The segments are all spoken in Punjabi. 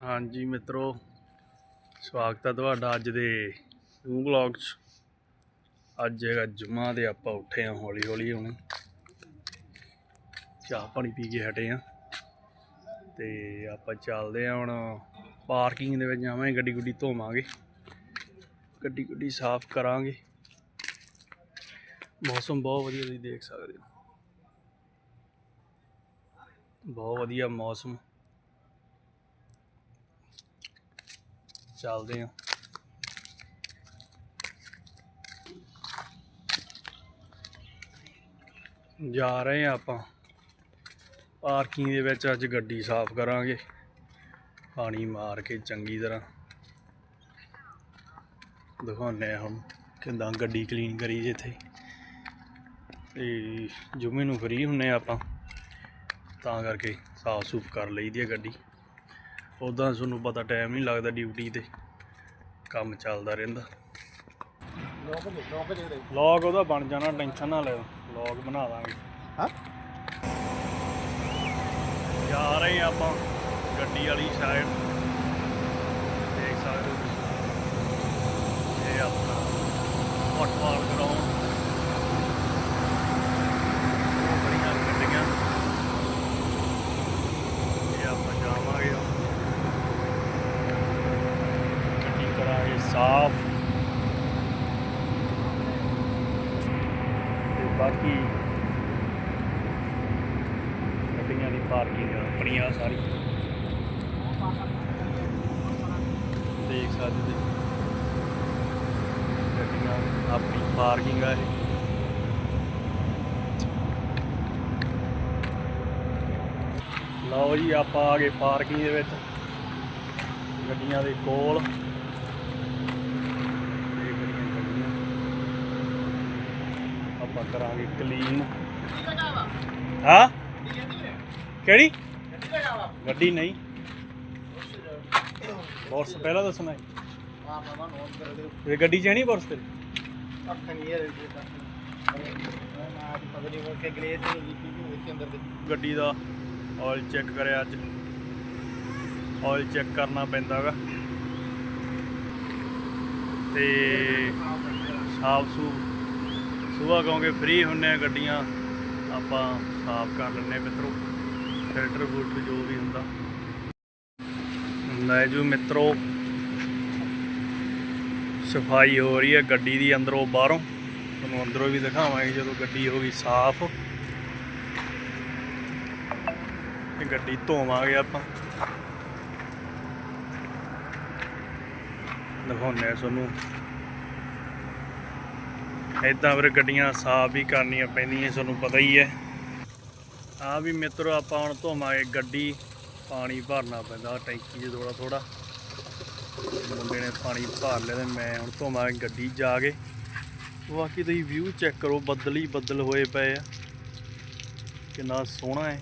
ਹਾਂਜੀ ਮਿੱਤਰੋ, ਸਵਾਗਤ ਹੈ ਤੁਹਾਡਾ ਅੱਜ ਦੇ ਨਿਊ ਵਲੌਗ 'ਚ। ਅੱਜ ਹੈਗਾ ਜੁਮਾ ਤੇ ਆਪਾਂ ਉੱਠੇ ਹਾਂ ਹੌਲੀ ਹੌਲੀ ਹੁਣ। ਚਾਹ ਪਾਣੀ ਪੀ ਕੇ ਹਟੇ ਹਾਂ ਤੇ ਆਪਾਂ ਚੱਲਦੇ ਹਾਂ ਹੁਣ ਪਾਰਕਿੰਗ ਦੇ ਵਿੱਚ ਜਾਵਾਂਗੇ ਗੱਡੀ ਗੁੱਡੀ ਧੋਵਾਂਗੇ। ਗੱਡੀ ਗੁੱਡੀ ਸਾਫ਼ ਕਰਾਂਗੇ। ਮੌਸਮ ਬਹੁਤ ਵਧੀਆ, ਤੁਸੀਂ ਦੇਖ ਸਕਦੇ ਹੋ। ਬਹੁਤ ਵਧੀਆ ਮੌਸਮ। ਚੱਲਦੇ ਆ। ਜਾ ਰਹੇ ਆ ਆਪਾਂ। ਪਾਰਕਿੰਗ ਦੇ ਵਿੱਚ ਅੱਜ ਗੱਡੀ ਸਾਫ਼ ਕਰਾਂਗੇ। ਪਾਣੀ ਮਾਰ ਕੇ ਚੰਗੀ ਤਰ੍ਹਾਂ। ਦਿਖਾਉਂਦੇ ਆ ਹੁਣ ਕਿੰਦਾਂ ਗੱਡੀ ਕਲੀਨ ਕਰੀ ਜੇ ਇੱਥੇ ਤੇ ਜੁਮੇ ਨੂੰ ਫਰੀ ਹੁੰਨੇ ਆ ਆਪਾਂ। ਤਾਂ ਕਰਕੇ ਸਾਫ਼ ਸੂਫ ਕਰ ਲਈਦੀ ਆ ਗੱਡੀ। ਉਦਾਂ ਤੁਹਾਨੂੰ ਪਤਾ ਟਾਈਮ ਨਹੀਂ ਲੱਗਦਾ ਡਿਊਟੀ ਤੇ। ਕੰਮ ਚੱਲਦਾ ਰਹਿੰਦਾ। ਲੌਗ ਉਹਦਾ ਬਣ ਜਾਣਾ ਟੈਨਸ਼ਨ ਨਾ ਲਿਓ। ਲੌਗ ਬਣਾ ਦਾਂਗੇ। ਹਾਂ? ਜਾ ਰਹੇ ਆਪਾਂ ਗੱਡੀ ਵਾਲੀ ਸਾਈਡ ਦੇਖ ਸਕਦੇ ਹੋ ਤੁਸੀਂ। ਇਹ ਆਪਣਾ ਫੁੱਟਬਾਲ ਗਰਾਊਂਡ ਉਹ ਬੜੀਆਂ ਗੱਡੀਆਂ ਇਹ ਆਪਾਂ ਜਾਵਾਂਗੇ ਹੁਣ। ਗੱਡੀ ਕਰਾਂਗੇ ਸਾਫ਼। ਤੇ ਬਾਕੀ ਗੱਡੀਆਂ ਦੀ ਪਾਰਕਿੰਗ ਆਪਣੀਆਂ ਸਾਰੀ। ਦੇਖ ਸਕਦੇ ਜੀ ਗੱਡੀਆਂ ਆਪਣੀ ਪਾਰਕਿੰਗ ਆ ਇਹ। ਲਓ ਜੀ, ਆਪਾਂ ਆ ਗਏ ਪਾਰਕਿੰਗ ਦੇ ਵਿੱਚ। ਗੱਡੀਆਂ ਦੇ ਕੋਲ ਇਹ ਗੱਡੀਆਂ ਗੱਡੀਆਂ ਆਪਾਂ ਕਰਾਂਗੇ ਕਲੀਨ ਹਾਂ? ਕਿਹੜੀ? ਗੱਡੀ ਨਹੀਂ। ਬੋਰਸ ਪਹਿਲਾਂ ਦੱਸਣਾ ਹੈ ਇਹ ਗੱਡੀ ਚ ਨਹੀਂ ਬੋਰਸ ਤੇਰੇ? ਗੱਡੀ ਦਾ ਆਇਲ ਚੈੱਕ ਕਰਿਆ ਅੱਜ। ਆਇਲ ਚੈੱਕ ਕਰਨਾ ਪੈਂਦਾ ਗਾ। ਤੇ ਸਾਫ਼ ਸੂ ਸੁਬਾਹ ਕਿਉਂਕਿ ਫ੍ਰੀ ਹੁੰਨੇ ਆ ਗੱਡੀਆਂ, ਆਪਾਂ ਸਾਫ਼ ਕਰ ਲੈਂਦੇ ਮਿੱਤਰੋ। ਫਿਲਟਰ ਫੁਲਟਰ ਜੋ ਵੀ ਹੁੰਦਾ। ਲੈ ਜੋ ਮਿੱਤਰੋ, ਸਫ਼ਾਈ ਹੋ ਰਹੀ ਹੈ ਗੱਡੀ ਦੀ ਅੰਦਰੋਂ ਬਾਹਰੋਂ। ਤੁਹਾਨੂੰ ਅੰਦਰੋਂ ਵੀ ਦਿਖਾਵਾਂਗੇ ਜਦੋਂ ਗੱਡੀ ਹੋ ਗਈ ਸਾਫ਼। ਤੇ ਗੱਡੀ ਧੋਵਾਂਗੇ ਆਪਾਂ। ਦਿਖਾਉਂਦੇ ਆ ਤੁਹਾਨੂੰ। ਇਦਾਂ ਫਿਰ ਗੱਡੀਆਂ ਸਾਫ਼ ਵੀ ਕਰਨੀਆਂ ਪੈਂਦੀਆਂ ਤੁਹਾਨੂੰ ਪਤਾ ਹੀ ਹੈ। ਆ ਵੀ ਮਿੱਤਰੋ, ਆਪਾਂ ਹੁਣ ਧੋਵਾਂਗੇ ਗੱਡੀ। ਪਾਣੀ ਭਰਨਾ ਪੈਂਦਾ, ਟੈਂਕੀ 'ਚ ਥੋੜਾ ਥੋੜਾ ਮੁੰਡੇ ਨੇ ਪਾਣੀ ਭਰ ਲਿਆ ਤੇ ਮੈਂ ਹੁਣ ਧੋਵਾਂਗੇ ਗੱਡੀ ਜਾ ਕੇ। ਬਾਕੀ ਤੁਸੀਂ ਵਿਊ ਚੈੱਕ ਕਰੋ, ਬੱਦਲ ਹੀ ਬੱਦਲ ਹੋਏ ਪਏ ਆ। ਕਿੰਨਾ ਸੋਹਣਾ ਹੈ।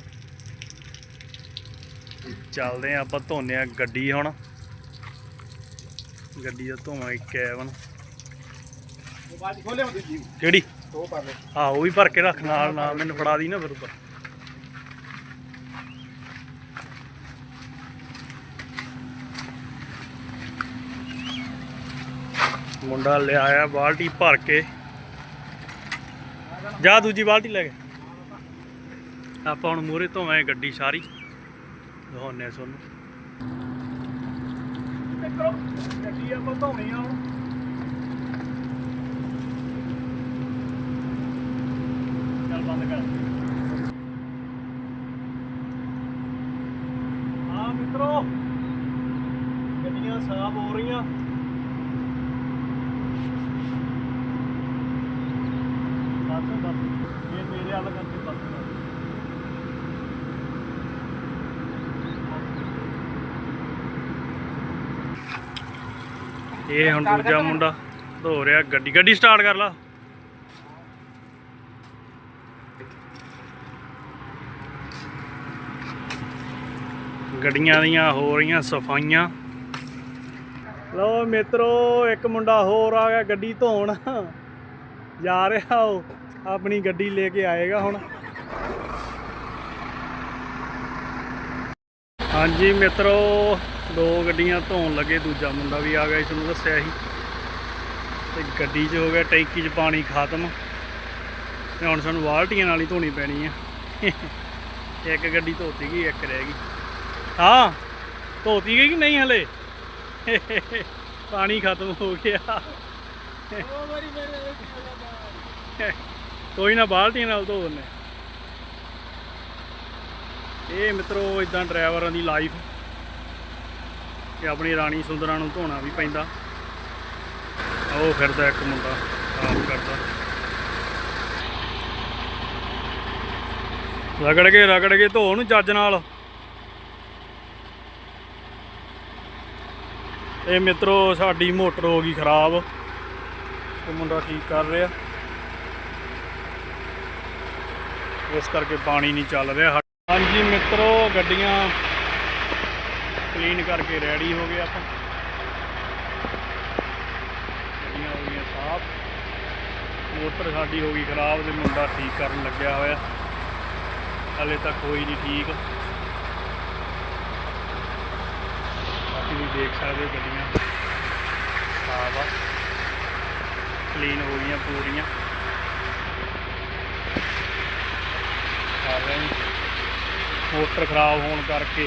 ਚੱਲਦੇ ਆ ਆਪਾਂ ਧੋਨੇ ਆ ਗੱਡੀ ਹੁਣ। ਗੱਡੀ ਦਾ ਧੋਵਾਂਗੇ ਕੈਬਨ। ਕਿਹੜੀ? ਹਾਂ ਉਹ ਵੀ ਭਰ ਕੇ ਰੱਖ ਨਾਲ ਨਾ ਮੈਨੂੰ ਫੜਾ ਦੀ ਨਾ ਫਿਰ ਉੱਪਰ। ਮੁੰਡਾ ਲਿਆਇਆ ਬਾਲਟੀ ਭਰ ਕੇ। ਜਾ ਦੂਜੀ ਬਾਲਟੀ ਲੈ ਕੇ। ਆਪਾਂ ਹੁਣ ਮੂਰੇ ਧੋਵਾਂਗੇ ਗੱਡੀ ਸਾਰੀ। ਦਿਖਾਉਂਦੇ ਆ ਤੁਹਾਨੂੰ। ਦੇਖੋ ਗੱਡੀ ਆਪਾਂ ਧੋਣੀ ਆ ਹੁਣ। ਬੰਦ ਕਰ ਹਾਂ ਮਿੱਤਰੋ, ਗੱਡੀਆਂ ਸਾਫ਼ ਹੋ ਰਹੀਆਂ। ਬਸ ਬਸ, ਇਹ ਮੇਰੇ ਵੱਲ ਕਰਕੇ ਬਸ। ਇਹ ਹੁਣ ਦੂਜਾ ਮੁੰਡਾ ਧੋ ਰਿਹਾ, ਗੱਡੀ ਗੱਡੀ ਸਟਾਰਟ ਕਰ ਲਾ। ਗੱਡੀਆਂ ਦੀਆਂ ਹੋ ਰਹੀਆਂ ਸਫਾਈਆਂ। ਲਓ ਮਿੱਤਰੋ, ਇੱਕ ਮੁੰਡਾ ਹੋਰ ਆ ਗਿਆ ਗੱਡੀ ਧੋਣ। ਜਾ ਰਿਹਾ ਉਹ, ਆਪਣੀ ਗੱਡੀ ਲੈ ਕੇ ਆਏਗਾ ਹੁਣ। ਹਾਂਜੀ ਮਿੱਤਰੋ, ਦੋ ਗੱਡੀਆਂ ਧੋਣ ਲੱਗੇ, ਦੂਜਾ ਮੁੰਡਾ ਵੀ ਆ ਗਿਆ ਸੀ ਤੁਹਾਨੂੰ ਦੱਸਿਆ ਸੀ। ਤੇ ਗੱਡੀ 'ਚ ਹੋ ਗਿਆ, ਟੈਂਕੀ 'ਚ ਪਾਣੀ ਖਤਮ। ਤੇ ਹੁਣ ਸਾਨੂੰ ਬਾਲਟੀਆਂ ਨਾਲ ਹੀ ਧੋਣੀ ਪੈਣੀ ਆ। ਇੱਕ ਗੱਡੀ ਧੋਤੀ ਗਈ, ਇੱਕ ਰਹਿ ਗਈ। ਹਾਂ, ਧੋਤੀ ਗਈ ਕਿ ਨਹੀਂ ਹਲੇ? ਪਾਣੀ ਖਤਮ ਹੋ ਗਿਆ। ਕੋਈ ਨਾ ਬਾਲਟੀਆਂ ਨਾਲ ਧੋ ਦਿੰਦੇ ਇਹ ਮਿੱਤਰੋ ਇਦਾਂ ਡਰਾਈਵਰਾਂ ਦੀ ਲਾਈਫ ਕਿ ਆਪਣੀ ਰਾਣੀ ਸੁੰਦਰਾਂ ਨੂੰ ਧੋਣਾ ਵੀ ਪੈਂਦਾ। ਉਹ ਫਿਰਦਾ ਇੱਕ ਮੁੰਡਾ ਸਾਫ਼ ਕਰਦਾ। ਰਗੜ ਕੇ ਰਗੜ ਕੇ ਧੋ ਨੂੰ ਚੱਜ ਨਾਲ। ਇਹ ਮਿੱਤਰੋ ਸਾਡੀ ਮੋਟਰ ਹੋ ਗਈ ਖਰਾਬ। ਉਹ ਮੁੰਡਾ ਠੀਕ ਕਰ ਰਿਹਾ। ਇਸ ਕਰਕੇ ਪਾਣੀ ਨਹੀਂ ਚੱਲ ਰਿਹਾ। ਹਾਂਜੀ ਮਿੱਤਰੋ, ਗੱਡੀਆਂ ਕਲੀਨ ਕਰਕੇ ਰੈਡੀ ਹੋ ਗਏ ਆਪਾਂ। ਗੱਡੀਆਂ ਹੋ ਗਈਆਂ ਸਾਫ਼। ਮੋਟਰ ਸਾਡੀ ਹੋ ਗਈ ਖਰਾਬ ਤੇ ਮੁੰਡਾ ਠੀਕ ਕਰਨ ਲੱਗਿਆ ਹੋਇਆ। ਹਲੇ ਤੱਕ ਹੋਈ ਨਹੀਂ ਠੀਕ। ਬਾਕੀ ਦੇਖ ਸਕਦੇ ਹੋ ਗੱਡੀਆਂ। ਸਾਫ਼ ਆ ਕਲੀਨ ਹੋ ਗਈਆਂ ਪੂਰੀਆਂ। ਮੋਟਰ ਖਰਾਬ ਹੋਣ ਕਰਕੇ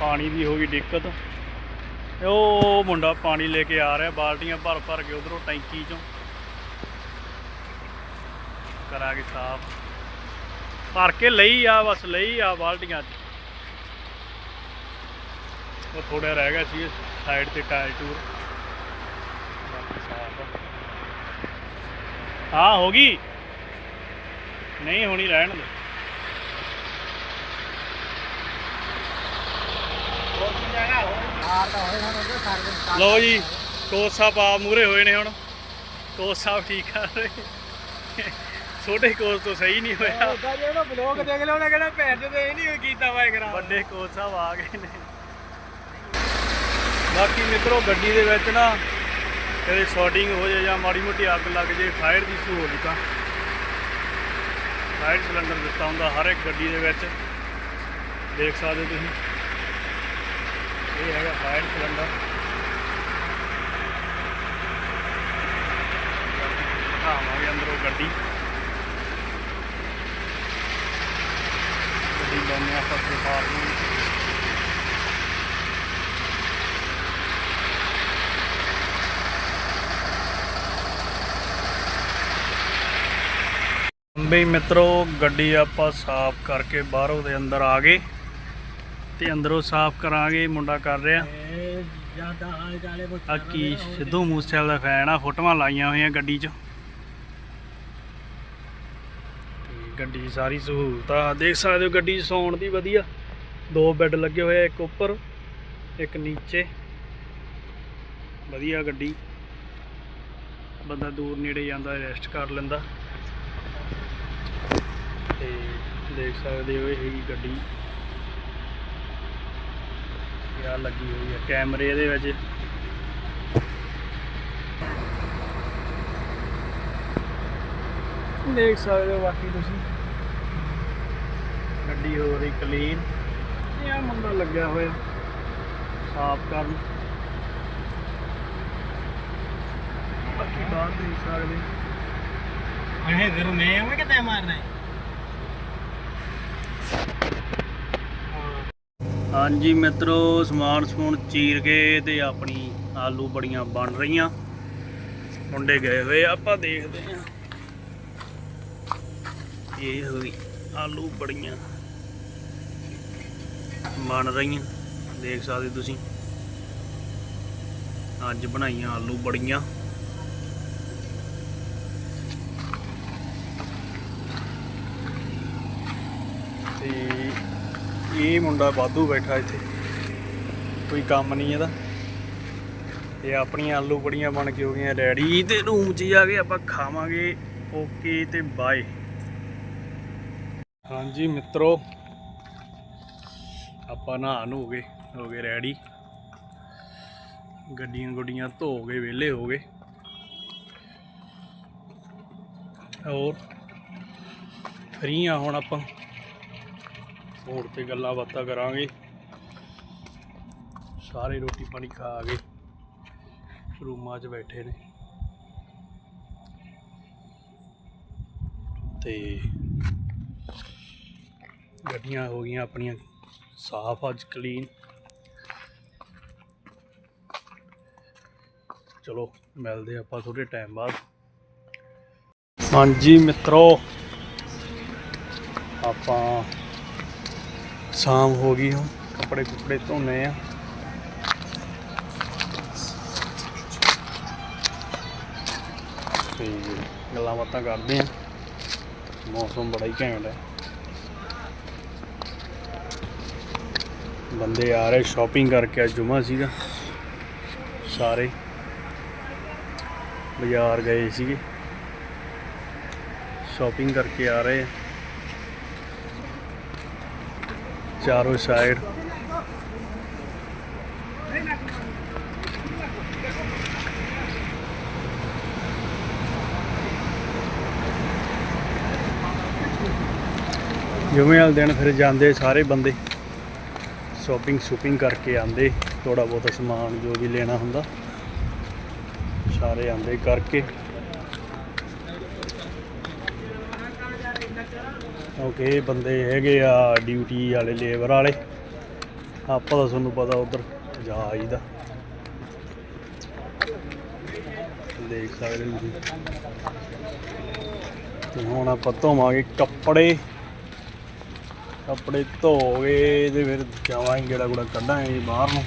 ਪਾਣੀ ਦੀ ਹੋ ਗਈ ਦਿੱਕਤ। ਉਹ ਮੁੰਡਾ ਪਾਣੀ ਲੈ ਕੇ ਆ ਰਿਹਾ, ਬਾਲਟੀਆਂ ਭਰ ਭਰ ਕੇ ਉਧਰੋਂ ਟੈਂਕੀ ਚੋਂ। ਕਰਾਂਗੇ ਸਾਫ਼। ਭਰ ਕੇ ਲਈ ਆ, ਬਸ ਲਈ ਆ ਬਾਲਟੀਆਂ ਚ ਉਹ ਥੋੜਾ ਰਹਿ ਗਿਆ ਸੀ ਸਾਈਡ ਤੇ ਟਾਇਰ ਟੂਰ। ਆ। ਹਾਂ ਹੋ ਗਈ। ਨਹੀਂ ਹੋਣੀ ਰਹਿਣ ਦੇ। ਲਓ ਜੀ ਕੋਚ ਸਾਹਿਬ ਆ ਮੂਰੇ ਹੋਏ ਨੇ ਹੁਣ। ਕੋਚ ਸਾਹਿਬ ਠੀਕ ਕਰ ਰਹੇ। ਛੋਟੇ ਕੋਚ ਤੋਂ ਸਹੀ ਨਹੀਂ ਹੋਇਆ। ਉਹਦਾ ਜਿਹੜਾ ਬਲੌਗ ਦੇਖ ਲਿਆ ਉਹਨੇ ਕਿਹੜਾ ਪੈਰ ਤੇ ਇਹ ਨਹੀਂ ਕੀਤਾ ਵਾ ਕਰਾ ਵੱਡੇ ਕੋਚ ਸਾਹਿਬ ਆ ਗਏ ਨੇ। ਬਾਕੀ ਮਿੱਤਰੋ, ਗੱਡੀ ਦੇ ਵਿੱਚ ਨਾ ਕਦੇ ਸ਼ਾਰਟਿੰਗ ਹੋ ਜਾਏ ਜਾਂ ਮਾੜੀ ਮੋਟੀ ਅੱਗ ਲੱਗ ਜੇ ਫਾਇਰ ਦੀ ਸਹੂਲਤ ਆ। ਫਾਇਰ ਸਿਲੰਡਰ ਦਿੱਤਾ ਹੁੰਦਾ ਹਰ ਇੱਕ ਗੱਡੀ ਦੇ ਵਿੱਚ। ਦੇਖ ਸਕਦੇ ਤੁਸੀਂ। ਇਹ ਹੈਗਾ ਫਾਇਰ ਸਿਲੰਡਰ ਦਿਖਾਵਾਂਗੇ ਅੰਦਰੋਂ ਗੱਡੀ। ਗੱਡੀ ਲਾਉਂਦੇ ਆਪਾਂ ਸਰਕਾਰ ਨੂੰ। ਬਈ ਮਿੱਤਰੋ, ਗੱਡੀ ਆਪਾਂ ਸਾਫ਼ ਕਰਕੇ ਬਾਹਰੋਂ ਦੇ ਅੰਦਰ ਆ ਗਏ ਤੇ ਅੰਦਰੋਂ ਸਾਫ਼ ਕਰਾਂਗੇ, ਮੁੰਡਾ ਕਰ ਰਿਹਾ। ਜ਼ਿਆਦਾ ਆ ਕੀ ਸਿੱਧੂ ਮੂਸੇਵਾਲੇ ਦਾ ਫੈਨ ਆ, ਫੋਟੋਆਂ ਲਾਈਆਂ ਹੋਈਆਂ ਗੱਡੀ 'ਚ। ਗੱਡੀ ਸਾਰੀ ਸਹੂਲਤ ਆ। ਦੇਖ ਸਕਦੇ ਹੋ ਗੱਡੀ 'ਚ ਸੌਣ ਦੀ ਵਧੀਆ। ਦੋ ਬੈੱਡ ਲੱਗੇ ਹੋਏ ਇੱਕ ਉੱਪਰ, ਇੱਕ ਨੀਚੇ। ਵਧੀਆ ਗੱਡੀ। ਬੰਦਾ ਦੂਰ ਨੇੜੇ ਜਾਂਦਾ, ਰੈਸਟ ਕਰ ਲੈਂਦਾ। ਤੇ ਦੇਖ ਸਕਦੇ ਹੋ ਇਹ ਗੱਡੀ। ਆ ਲੱਗੀ ਹੋਈ ਹੈ ਕੈਮਰੇ ਇਹਦੇ ਵਿੱਚ। ਦੇਖ ਸਕਦੇ ਹੋ ਬਾਕੀ ਤੁਸੀਂ। ਗੱਡੀ ਹੋ ਰਹੀ ਕਲੀਨ ਇਹ ਆ ਮੁੰਡਾ ਲੱਗਿਆ ਹੋਇਆ। ਸਾਫ਼ ਕਰਨ। ਬਾਕੀ ਬਾਹਰ ਦੇਖ ਸਕਦੇ। ਅਹੇ ਦਰ ਮੈਂ ਆਵਾਂ ਕਿ ਤੈ ਮਾਰਨਾ ਹੈ। ਹਾਂਜੀ ਮਿੱਤਰੋ ਸਮਾਨ ਸਮੂਨ ਚੀਰ ਕੇ ਤੇ ਆਪਣੀ ਆਲੂ ਬੜੀਆਂ ਬਣ ਰਹੀਆਂ। ਮੁੰਡੇ ਗਏ ਹੋਏ, ਆਪਾਂ ਦੇਖਦੇ ਹਾਂ। ਇਹ ਹੋਈ ਆਲੂ ਬੜੀਆਂ ਬਣ ਰਹੀਆਂ। ਦੇਖ ਸਕਦੇ ਤੁਸੀਂ। ਅੱਜ ਬਣਾਈਆਂ ਆਲੂ ਬੜੀਆਂ। ਤੇ ਇਹ ਮੁੰਡਾ ਵਾਧੂ ਬੈਠਾ ਇੱਥੇ? ਕੋਈ ਕੰਮ ਨਹੀਂ ਇਹਦਾ। ਇਹ ਆਪਣੀਆਂ ਆਲੂ ਬੜੀਆਂ ਬਣ ਕੇ ਹੋ ਗਈਆਂ ਰੈਡੀ ਤੇ ਰੂਮ 'ਚ ਜਾ ਕੇ ਆਪਾਂ ਖਾਵਾਂਗੇ ਓਕੇ ਤੇ ਬਾਏ। ਹਾਂਜੀ ਮਿੱਤਰੋ, ਆਪਾਂ ਨਹਾ ਨੂ ਗਏ, ਹੋ ਗਏ ਰੈਡੀ। ਗੱਡੀਆਂ ਗੁੱਡੀਆਂ ਧੋ ਗਏ ਵਿਹਲੇ ਹੋ ਗਏ। ਹੋਰ, ਫਰੀ ਆ ਹੁਣ ਆਪਾਂ। ਹੋਰ ਤੇ ਗੱਲਾਂ ਬਾਤਾਂ ਕਰਾਂਗੇ। ਸਾਰੇ ਰੋਟੀ ਪਾਣੀ ਖਾ ਕੇ ਰੂਮਾਂ 'ਚ ਬੈਠੇ ਨੇ। ਤੇ ਗੱਡੀਆਂ ਹੋ ਗਈਆਂ ਆਪਣੀਆਂ ਸਾਫ਼ ਅੱਜ ਕਲੀਨ ਚਲੋ, ਮਿਲਦੇ ਆਪਾਂ ਥੋੜੇ ਟਾਈਮ ਬਾਅਦ। ਹਾਂਜੀ ਮਿੱਤਰੋ, ਆਪਾਂ ਸ਼ਾਮ ਹੋ ਗਈ ਹੁਣ, ਕੱਪੜੇ ਕੁਪੜੇ ਧੋਣੇ ਆ। ਤੇ ਗੱਲਾਂ ਬਾਤਾਂ ਕਰਦੇ ਆ। ਮੌਸਮ ਬੜਾ ਹੀ ਘੈਂਟ ਹੈ। ਬੰਦੇ ਆ ਰਹੇ ਸ਼ਾਪਿੰਗ ਕਰਕੇ, ਅੱਜ ਜੁਮਾ ਸੀਗਾ। ਸਾਰੇ ਬਾਜ਼ਾਰ ਗਏ ਸੀਗੇ। ਸ਼ਾਪਿੰਗ ਕਰਕੇ ਆ ਰਹੇ ਆ। ਚਾਰੋਂ ਸਾਈਡ ਜੁਮੇ ਵਾਲੇ ਦਿਨ ਫਿਰ ਜਾਂਦੇ ਸਾਰੇ ਬੰਦੇ। ਸ਼ਾਪਿੰਗ ਸ਼ੂਪਿੰਗ ਕਰਕੇ ਆਂਦੇ ਥੋੜਾ ਬਹੁਤਾ ਸਮਾਨ ਜੋ ਵੀ ਲੈਣਾ ਹੁੰਦਾ। ਸਾਰੇ ਆਂਦੇ ਕਰਕੇ। ਓਕੇ, ਇਹ ਬੰਦੇ ਹੈਗੇ ਆ ਡਿਊਟੀ ਵਾਲੇ, ਲੇਬਰ ਵਾਲੇ। ਆਪਾਂ ਤਾਂ ਤੁਹਾਨੂੰ ਪਤਾ ਉਧਰ ਜਾ ਆਈਦਾ ਦੇਖ ਸਕਦੇ ਤੁਸੀਂ। ਤੇ ਹੁਣ ਆਪਾਂ ਧੋਵਾਂਗੇ ਕੱਪੜੇ। ਕੱਪੜੇ ਧੋ ਕੇ ਤੇ ਫਿਰ ਜਾਵਾਂਗੇ ਗੇੜਾ ਗੁੜਾ ਕੱਢਾਂਗੇ ਜੀ ਬਾਹਰ ਨੂੰ।